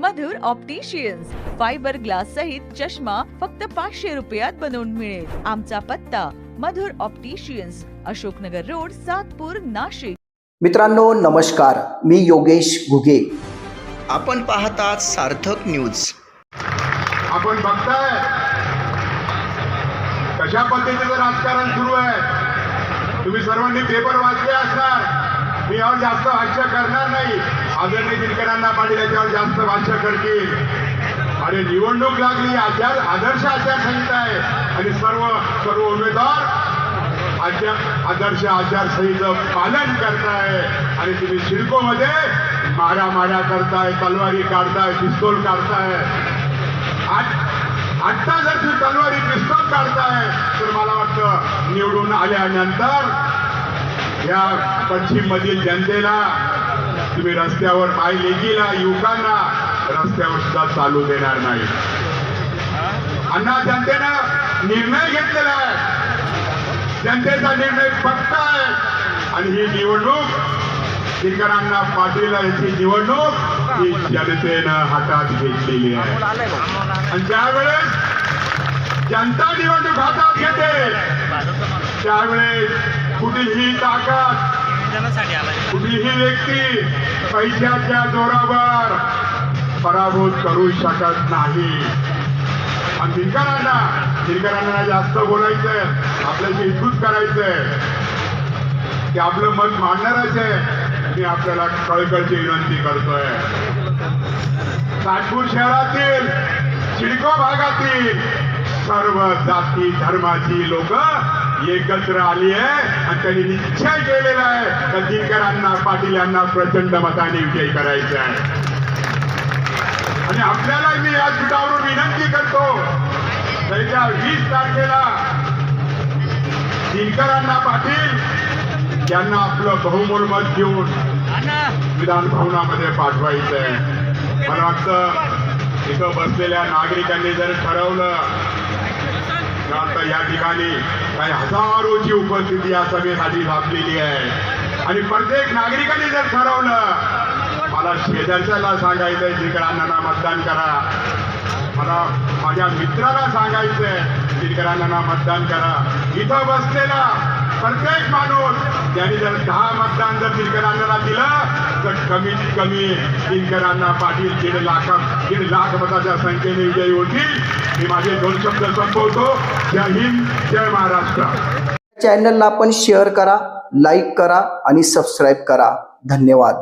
मधुर opticians fibre glass सहित चष्मा फक्त पाचशे रुपयात बनवून मिळेल. आमचा पत्ता मधुर ऑप्टिशियन्स अशोकनगर रोड सातपूर नाशिक. मित्रांनो नमस्कार. मी योगेश घुगे. आपण पाहतात सार्थक न्यूज. आपण बघताय. कशा पद्धतीचं राजकारण सुरू आहे? तुम्ही सर्वांनी पेपर वाचले असणार. मी यावर जास्त भाष्य करणार नाही. आदरणीय दिनकरांना पाटील याच्यावर जास्त भाष्य करतील. आणि निवडणूक लागली आचार आदर्श आचारसंहिता आहे. आणि सर्व सर्व उमेदवार आचार आदर्श आचारसंहितेचं पालन करताय. आणि तुम्ही सिडकोमध्ये मारा मारा करताय तलवारी काढताय पिस्तोल काढताय. आत्ता जर तुम्ही तलवारी पिस्तोल काढताय तर मला वाटतं निवडून आल्यानंतर या पश्चिम मधील जनतेला तुम्ही रस्त्यावर पाय लेकीला युवकांना रस्त्यावर सुद्धा चालू देणार नाही. अण्णा जनतेनं निर्णय घेतलेला आहे. जनतेचा निर्णय पक्का आहे. आणि ही निवडणूक दिनकरांना पाटील यांची निवडणूक ही जनतेनं हातात घेतलेली आहे. आणि ज्यावेळेस जनता निवडणूक हातात घेते त्यावेळेस कुठलीही ताकद कुठलीही व्यक्ती पैशाच्या जोरावर पराभूत करू शकत नाही. आणि दिनकरांना दिनकरांना जास्त बोलायचंय आपल्याशी इतकूच करायचंय की आपलं मत मांडणारच आहे. मी आपल्याला कळकळची विनंती करतोय. नागपूर शहरातील सिडको भागातील सर्व जाती धर्माची लोक एकत्र आली आहे आणि त्यांनी निश्चय केलेला आहे तर दिनकरांना पाटील यांना प्रचंड मताने विजय करायचा आहे. आणि आपल्याला मी या पीठावरून विनंती करतो त्याच्या वीस तारखेला दिनकरांना पाटील यांना आपलं बहुमोल मत घेऊन विधान भवनामध्ये पाठवायचं आहे मला वाटतं इथं बसलेल्या नागरिकांनी जर ठरवलं आता या ठिकाणी काही हजारोची उपस्थिती या सभेसाठी लाभलेली आहे. आणि प्रत्येक नागरिकांनी जर ठरवलं मला शेजारच्याला सांगायचंय दिनकरांना मतदान करा. मला माझ्या मित्राला सांगायचंय दिनकरांना मतदान करा. इथं बसलेला प्रत्येक माणूस. त्यांनी जर दहा मतदान जर दिनकरांना दिलं तर कमीत कमी दिनकरांना पाटील दीड लाख दीड लाख मताच्या संख्येने विजयी होतील. मी माझे दोन शब्द संपवतो. जय हिंद जय महाराष्ट्र. चॅनलला आपण शेअर करा लाईक करा आणि सबस्क्राईब करा. धन्यवाद.